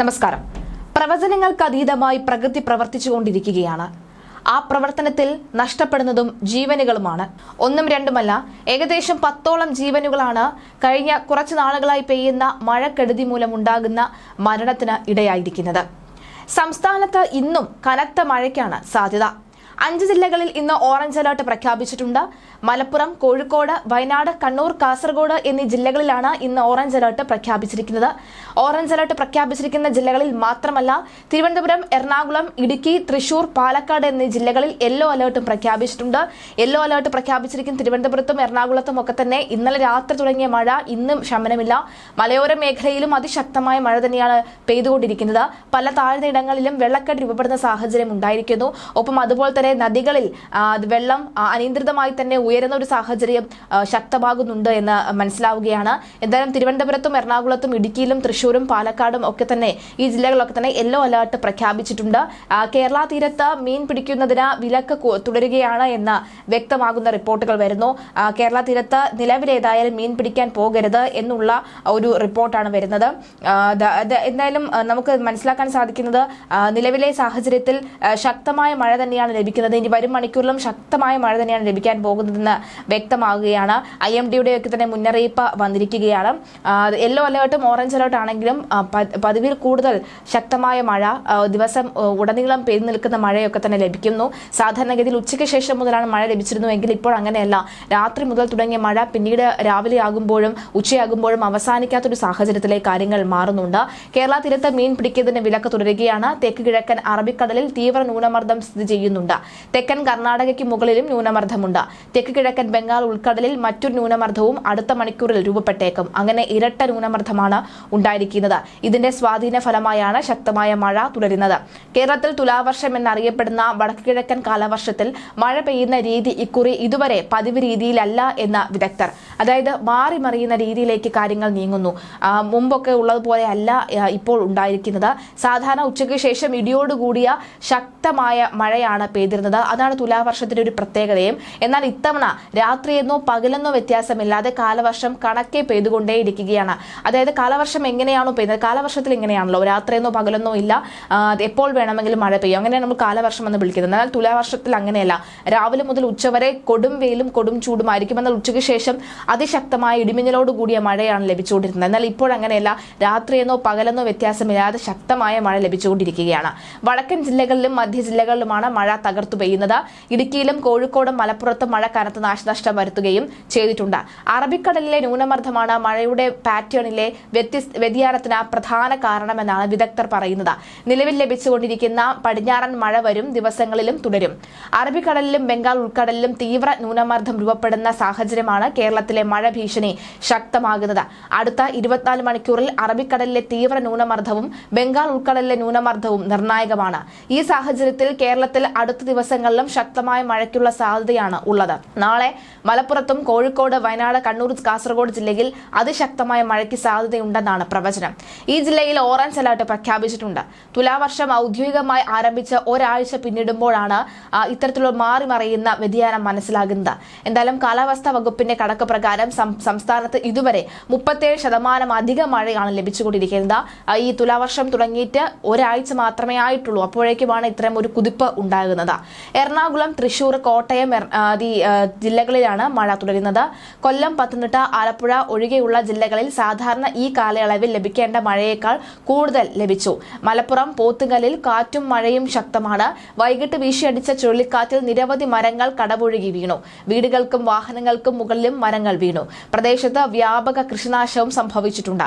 നമസ്കാരം. പ്രവചനങ്ങൾക്ക് അതീതമായി പ്രകൃതി പ്രവർത്തിച്ചുകൊണ്ടിരിക്കുകയാണ്. ആ പ്രവർത്തനത്തിൽ നഷ്ടപ്പെടുന്നതും ജീവനുകളുമാണ്. ഒന്നും രണ്ടുമല്ല ഏകദേശം പത്തോളം ജീവനുകളാണ് കഴിഞ്ഞ കുറച്ചു നാളുകളായി പെയ്യുന്ന മഴക്കെടുതി മൂലം ഉണ്ടാകുന്ന മരണത്തിന് ഇടയായിരിക്കുന്നത്. സംസ്ഥാനത്ത് ഇന്നും കനത്ത മഴയ്ക്കാണ് സാധ്യത. അഞ്ച് ജില്ലകളിൽ ഇന്ന് ഓറഞ്ച് അലർട്ട് പ്രഖ്യാപിച്ചിട്ടുണ്ട്. മലപ്പുറം കോഴിക്കോട് വയനാട് കണ്ണൂർ കാസർഗോഡ് എന്നീ ജില്ലകളിലാണ് ഇന്ന് ഓറഞ്ച് അലർട്ട് പ്രഖ്യാപിച്ചിരിക്കുന്നത്. ഓറഞ്ച് അലർട്ട് പ്രഖ്യാപിച്ചിരിക്കുന്ന ജില്ലകളിൽ മാത്രമല്ല തിരുവനന്തപുരം എറണാകുളം ഇടുക്കി തൃശൂർ പാലക്കാട് എന്നീ ജില്ലകളിൽ യെല്ലോ അലർട്ടും പ്രഖ്യാപിച്ചിട്ടുണ്ട്. യെല്ലോ അലർട്ട് പ്രഖ്യാപിച്ചിരിക്കുന്ന തിരുവനന്തപുരത്തും എറണാകുളത്തും ഒക്കെ തന്നെ ഇന്നലെ രാത്രി തുടങ്ങിയ മഴ ഇന്നും ശമനമില്ല. മലയോര മേഖലയിലും അതിശക്തമായ മഴ തന്നെയാണ് പെയ്തുകൊണ്ടിരിക്കുന്നത്. പല താഴ്ന്ന ഇടങ്ങളിലും വെള്ളക്കെട്ട് രൂപപ്പെടുന്ന സാഹചര്യം ഉണ്ടായിരിക്കുന്നു. ഒപ്പം അതുപോലെ തന്നെ നദികളിൽ വെള്ളം അനിയന്ത്രിതമായി തന്നെ ഉയരുന്ന ഒരു സാഹചര്യം ശക്തമാകുന്നുണ്ട് എന്ന് മനസ്സിലാവുകയാണ്. എന്തായാലും തിരുവനന്തപുരത്തും എറണാകുളത്തും ഇടുക്കിയിലും തൃശൂരും പാലക്കാടും ഒക്കെ തന്നെ ഈ ജില്ലകളിലൊക്കെ തന്നെ യെല്ലോ അലേർട്ട് പ്രഖ്യാപിച്ചിട്ടുണ്ട്. കേരള തീരത്ത് മീൻ പിടിക്കുന്നതിന് വിലക്ക് തുടരുകയാണ് എന്ന് വ്യക്തമാകുന്ന റിപ്പോർട്ടുകൾ വരുന്നു. കേരള തീരത്ത് നിലവിലേതായാലും മീൻ പിടിക്കാൻ പോകരുത് എന്നുള്ള ഒരു റിപ്പോർട്ടാണ് വരുന്നത്. എന്തായാലും നമുക്ക് മനസ്സിലാക്കാൻ സാധിക്കുന്നത് നിലവിലെ സാഹചര്യത്തിൽ ശക്തമായ മഴ തന്നെയാണ് ലഭിക്കുന്നത് ഇനി വരും മണിക്കൂറിലും ശക്തമായ മഴ തന്നെയാണ് ലഭിക്കാൻ പോകുന്നതെന്ന് വ്യക്തമാകുകയാണ്. ഐ എം ഡിയുടെ ഒക്കെ തന്നെ മുന്നറിയിപ്പ് വന്നിരിക്കുകയാണ്. യെല്ലോ അലേർട്ടും ഓറഞ്ച് അലേർട്ട് ആണെങ്കിലും പതിവിൽ കൂടുതൽ ശക്തമായ മഴ ദിവസം ഉടനീളം പെയ്തു നിൽക്കുന്ന മഴയൊക്കെ തന്നെ ലഭിക്കുന്നു. സാധാരണഗതിയിൽ ഉച്ചയ്ക്ക് ശേഷം മുതലാണ് മഴ ലഭിച്ചിരുന്നുവെങ്കിൽ ഇപ്പോൾ അങ്ങനെയല്ല. രാത്രി മുതൽ തുടങ്ങിയ മഴ പിന്നീട് രാവിലെ ആകുമ്പോഴും ഉച്ചയാകുമ്പോഴും അവസാനിക്കാത്തൊരു സാഹചര്യത്തിലെ കാര്യങ്ങൾ മാറുന്നുണ്ട്. കേരള തീരത്ത് മീൻ പിടിക്കുന്നതിന് വിലക്ക് തുടരുകയാണ്. തെക്ക് കിഴക്കൻ അറബിക്കടലിൽ തീവ്ര ന്യൂനമർദ്ദം സ്ഥിതി ചെയ്യുന്നുണ്ട്. തെക്കൻ കർണാടകയ്ക്ക് മുകളിലും ന്യൂനമർദ്ദമുണ്ട്. തെക്ക് കിഴക്കൻ ബംഗാൾ ഉൾക്കടലിൽ മറ്റൊരു ന്യൂനമർദ്ദവും അടുത്ത മണിക്കൂറിൽ രൂപപ്പെട്ടേക്കും. അങ്ങനെ ഇരട്ട ന്യൂനമർദ്ദമാണ് ഉണ്ടായിരിക്കുന്നത്. ഇതിന്റെ സ്വാധീന ഫലമായാണ് ശക്തമായ മഴ തുടരുന്നത്. കേരളത്തിൽ തുലാവർഷം എന്നറിയപ്പെടുന്ന വടക്കു കിഴക്കൻ കാലവർഷത്തിൽ മഴ പെയ്യുന്ന രീതി ഇക്കുറി ഇതുവരെ പതിവ് രീതിയിലല്ല എന്ന വിദഗ്ധർ. അതായത് മാറി മറിയുന്ന രീതിയിലേക്ക് കാര്യങ്ങൾ നീങ്ങുന്നു. മുമ്പൊക്കെ ഉള്ളതുപോലെ അല്ല ഇപ്പോൾ ഉണ്ടായിരിക്കുന്നത്. സാധാരണ ഉച്ചയ്ക്ക് ശേഷം ഇടിയോടുകൂടിയ ശക്തമായ മഴയാണ് പെയ്തിരുന്നത് അതാണ് തുലാവർഷത്തിന്റെ ഒരു പ്രത്യേകതയും. എന്നാൽ ഇത്തവണ രാത്രിയെന്നോ പകലെന്നോ വ്യത്യാസമില്ലാതെ കാലവർഷം കണക്കെ പെയ്തുകൊണ്ടേയിരിക്കുകയാണ്. അതായത് കാലവർഷം എങ്ങനെയാണോ പെയ്യുന്നത് കാലവർഷത്തിൽ ഇങ്ങനെയാണല്ലോ രാത്രിയെന്നോ പകലെന്നോ ഇല്ല. എപ്പോൾ വേണമെങ്കിലും മഴ പെയ്യും. അങ്ങനെയാണ് നമ്മൾ കാലവർഷം എന്ന് വിളിക്കുന്നത്. എന്നാൽ തുലാവർഷത്തിൽ അങ്ങനെയല്ല. രാവിലെ മുതൽ ഉച്ചവരെ കൊടും വെയിലും കൊടും ചൂടുമായിരിക്കും. എന്നാൽ ഉച്ചയ്ക്ക് ശേഷം അതിശക്തമായ ഇടിമിന്നലോട് കൂടിയ മഴയാണ് ലഭിച്ചുകൊണ്ടിരുന്നത്. എന്നാൽ ഇപ്പോഴങ്ങനെയല്ല രാത്രിയെന്നോ പകലെന്നോ വ്യത്യാസമില്ലാതെ ശക്തമായ മഴ ലഭിച്ചുകൊണ്ടിരിക്കുകയാണ്. വടക്കൻ ജില്ലകളിലും മധ്യ ജില്ലകളിലുമാണ് മഴ തകർത്തു പെയ്യുന്നത്. ഇടുക്കിയിലും കോഴിക്കോടും മലപ്പുറത്തും മഴ കനത്ത നാശനഷ്ടം വരുത്തുകയും ചെയ്തിട്ടുണ്ട്. അറബിക്കടലിലെ ന്യൂനമർദ്ദമാണ് മഴയുടെ പാറ്റേണിലെ വ്യതിയാനത്തിന് പ്രധാന കാരണമെന്നാണ് വിദഗ്ധർ പറയുന്നത്. നിലവിൽ ലഭിച്ചുകൊണ്ടിരിക്കുന്ന പടിഞ്ഞാറൻ മഴ വരും ദിവസങ്ങളിലും തുടരും. അറബിക്കടലിലും ബംഗാൾ ഉൾക്കടലിലും തീവ്ര ന്യൂനമർദ്ദം രൂപപ്പെടുന്ന സാഹചര്യമാണ് കേരളത്തിലെ മഴ ഭീഷണി ശക്തമാകുന്നത്. അടുത്ത ഇരുപത്തിനാല് മണിക്കൂറിൽ അറബിക്കടലിലെ തീവ്ര ന്യൂനമർദ്ദവും ബംഗാൾ ഉൾക്കടലിലെ ന്യൂനമർദ്ദവും നിർണായകമാണ്. ഈ സാഹചര്യത്തിൽ കേരളത്തിൽ അടുത്ത ദിവസങ്ങളിലും ശക്തമായ മഴയ്ക്കുള്ള സാധ്യതയാണ് ഉള്ളത്. നാളെ മലപ്പുറത്തും കോഴിക്കോട് വയനാട് കണ്ണൂർ കാസർഗോഡ് ജില്ലയിൽ അതിശക്തമായ മഴയ്ക്ക് സാധ്യതയുണ്ടെന്നാണ് പ്രവചനം. ഈ ജില്ലയിൽ ഓറഞ്ച് അലർട്ട് പ്രഖ്യാപിച്ചിട്ടുണ്ട്. തുലാവർഷം ഔദ്യോഗികമായി ആരംഭിച്ച ഒരാഴ്ച പിന്നിടുമ്പോഴാണ് ഇത്തരത്തിലുള്ള മാറി മറിയുന്ന വ്യതിയാനം മനസ്സിലാകുന്നത്. എന്തായാലും കാലാവസ്ഥാ വകുപ്പിന്റെ കണക്ക് പ്രകാരം സംസ്ഥാനത്ത് ഇതുവരെ മുപ്പത്തേഴ് ശതമാനം അധിക മഴയാണ് ലഭിച്ചുകൊണ്ടിരിക്കുന്നത്. ഈ തുലാവർഷം തുടങ്ങിയിട്ട് ഒരാഴ്ച മാത്രമേ ആയിട്ടുള്ളൂ. അപ്പോഴേക്കുമാണ് ഇത്തരം ഒരു കുതിപ്പ് ഉണ്ടാകുന്നത്. എറണാകുളം തൃശൂർ കോട്ടയം ജില്ലകളിലാണ് മഴ തുടരുന്നത്. കൊല്ലം പത്തനംതിട്ട ആലപ്പുഴ ഒഴികെയുള്ള ജില്ലകളിൽ സാധാരണ ഈ കാലയളവിൽ ലഭിക്കേണ്ട മഴയേക്കാൾ കൂടുതൽ ലഭിച്ചു. മലപ്പുറം പോത്തുകലിൽ കാറ്റും മഴയും ശക്തമാണ്. വൈകിട്ട് വീശിയടിച്ച ചുഴലിക്കാറ്റിൽ നിരവധി മരങ്ങൾ കടപുഴകി വീണു. വീടുകൾക്കും വാഹനങ്ങൾക്കും മുകളിലും മരങ്ങൾ വീണു. പ്രദേശത്ത് വ്യാപക കൃഷിനാശവും സംഭവിച്ചിട്ടുണ്ട്.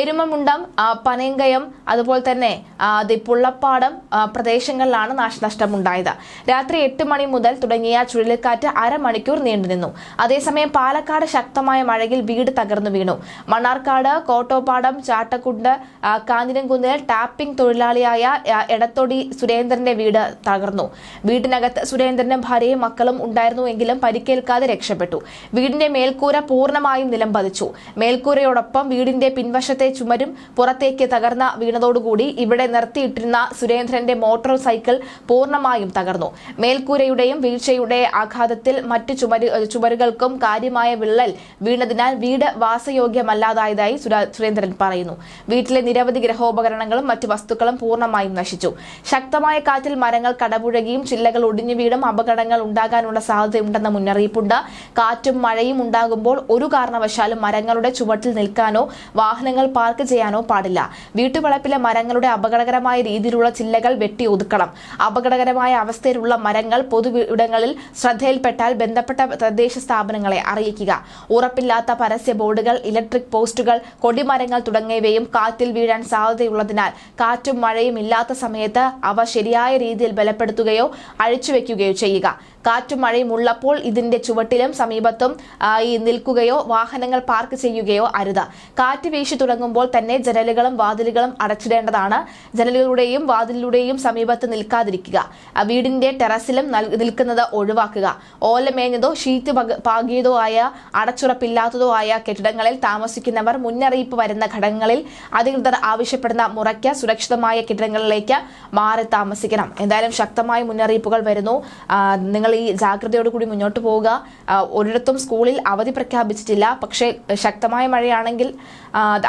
എരുമമുണ്ടം പനങ്കയം അതുപോലെ തന്നെ പുള്ളപ്പാടം പ്രദേശങ്ങളിലാണ് നാശനഷ്ടമുണ്ടായത്. രാത്രി എട്ട് മണി മുതൽ തുടങ്ങിയ ചുഴലിക്കാറ്റ് അരമണിക്കൂർ നീണ്ടുനിന്നു അതേസമയം പാലക്കാട് ശക്തമായ മഴയിൽ വീട് തകർന്നു വീണു. മണ്ണാർക്കാട് കോട്ടോപ്പാടം ചാട്ടക്കുണ്ട് കാഞ്ഞിരംകുന്നിൽ ടാപ്പിംഗ് തൊഴിലാളിയായ എടത്തൊടി സുരേന്ദ്രന്റെ വീട് തകർന്നു. വീടിനകത്ത് സുരേന്ദ്രനും ഭാര്യയും മക്കളും ഉണ്ടായിരുന്നുവെങ്കിലും പരിക്കേൽക്കാതെ രക്ഷപ്പെട്ടു. വീടിന്റെ മേൽക്കൂര പൂർണമായും നിലം പതിച്ചു. മേൽക്കൂരയോടൊപ്പം വീടിന്റെ പിൻവശത്തെ ചുമരും പുറത്തേക്ക് തകർന്ന വീണതോടുകൂടി ഇവിടെ നിർത്തിയിട്ടിരുന്ന സുരേന്ദ്രന്റെ മോട്ടോർ സൈക്കിൾ പൂർണമായും തകർന്നു. തകർന്നു. മേൽക്കൂരയുടെയും വീഴ്ചയുടെ ആഘാതത്തിൽ മറ്റ് ചുമര് ചുമരുകൾക്കും കാര്യമായ വിള്ളൽ വീണതിനാൽ വീട് വാസയോഗ്യമല്ലാതായതായി സുരേന്ദ്രൻ പറയുന്നു. വീട്ടിലെ നിരവധി ഗ്രഹോപകരണങ്ങളും മറ്റ് വസ്തുക്കളും പൂർണമായും നശിച്ചു. ശക്തമായ കാറ്റിൽ മരങ്ങൾ കടപുഴകിയും ചില്ലകൾ ഒടിഞ്ഞു വീടും അപകടങ്ങൾ ഉണ്ടാകാനുള്ള സാധ്യതയുണ്ടെന്ന മുന്നറിയിപ്പുണ്ട്. കാറ്റും മഴയും ഉണ്ടാകുമ്പോൾ ഒരു കാരണവശാലും മരങ്ങളുടെ ചുവട്ടിൽ നിൽക്കാനോ വാഹനങ്ങൾ പാർക്ക് ചെയ്യാനോ പാടില്ല. വീട്ടുവളപ്പിലെ മരങ്ങളുടെ അപകടകരമായ രീതിയിലുള്ള ചില്ലകൾ വെട്ടി ഒതുക്കണം. അപകടകരമായ അവസ്ഥയിലുള്ള മരങ്ങൾ പൊതുവിടങ്ങളിൽ ശ്രദ്ധയിൽപ്പെട്ടാൽ ബന്ധപ്പെട്ട തദ്ദേശ സ്ഥാപനങ്ങളെ അറിയിക്കുക. ഉറപ്പില്ലാത്ത പരസ്യ ബോർഡുകൾ ഇലക്ട്രിക് പോസ്റ്റുകൾ കൊടിമരങ്ങൾ തുടങ്ങിയവയും കാറ്റിൽ വീഴാൻ സാധ്യതയുള്ളതിനാൽ കാറ്റും മഴയും ഇല്ലാത്ത സമയത്ത് അവ ശരിയായ രീതിയിൽ ബലപ്പെടുത്തുകയോ അഴിച്ചുവെക്കുകയോ ചെയ്യുക. കാറ്റും മഴയും ഉള്ളപ്പോൾ ഇതിന്റെ ചുവട്ടിലും സമീപത്തും ഈ നിൽക്കുകയോ വാഹനങ്ങൾ പാർക്ക് ചെയ്യുകയോ അരുത്. കാറ്റ് വീശി തുടങ്ങുമ്പോൾ തന്നെ ജനലുകളും വാതിലുകളും അടച്ചിടേണ്ടതാണ്. ജനലുകളുടെയും വാതിലിലൂടെയും സമീപത്ത് നിൽക്കാതിരിക്കുക. ആ വീടിന്റെ ടെറസിലും നൽ- നിൽക്കുന്നത് ഒഴിവാക്കുക. ഓലമേഞ്ഞതോ ഷീറ്റ് പാകിയതോ ആയ അടച്ചുറപ്പില്ലാത്തതോ ആയ കെട്ടിടങ്ങളിൽ താമസിക്കുന്നവർ മുന്നറിയിപ്പ് വരുന്ന ഘടകങ്ങളിൽ അധികൃതർ ആവശ്യപ്പെടുന്ന മുറയ്ക്ക് സുരക്ഷിതമായ കെട്ടിടങ്ങളിലേക്ക് മാറി താമസിക്കണം. എന്തായാലും ശക്തമായ മുന്നറിയിപ്പുകൾ വരുന്നു. നിങ്ങൾ ഈ ജാഗ്രതയോടുകൂടി മുന്നോട്ട് പോവുക. ഒരിടത്തും സ്കൂളിൽ അവധി പ്രഖ്യാപിച്ചിട്ടില്ല. പക്ഷേ ശക്തമായ മഴയാണെങ്കിൽ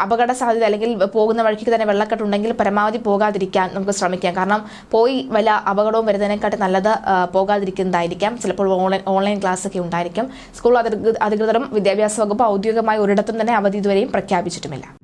അപകട സാധ്യത അല്ലെങ്കിൽ പോകുന്ന വഴിക്ക് തന്നെ വെള്ളക്കെട്ടുണ്ടെങ്കിൽ പരമാവധി പോകാതിരിക്കാൻ നമുക്ക് ശ്രമിക്കാം. കാരണം പോയി വല്ല അപകടവും വരുന്നതിനെക്കാട്ടി നല്ലത് ആ, പോകാതിരിക്കുന്നതായിരിക്കാം. ചിലപ്പോൾ ഓൺലൈൻ ഓൺലൈൻ ക്ലാസ് ഒക്കെ ഉണ്ടായിരിക്കും. സ്കൂൾ അധികൃ- അധികൃതരും വിദ്യാഭ്യാസ വകുപ്പ് ഔദ്യോഗികമായി ഒരിടത്തും തന്നെ അവധി ഇതുവരെയും പ്രഖ്യാപിച്ചിട്ടുമില്ല.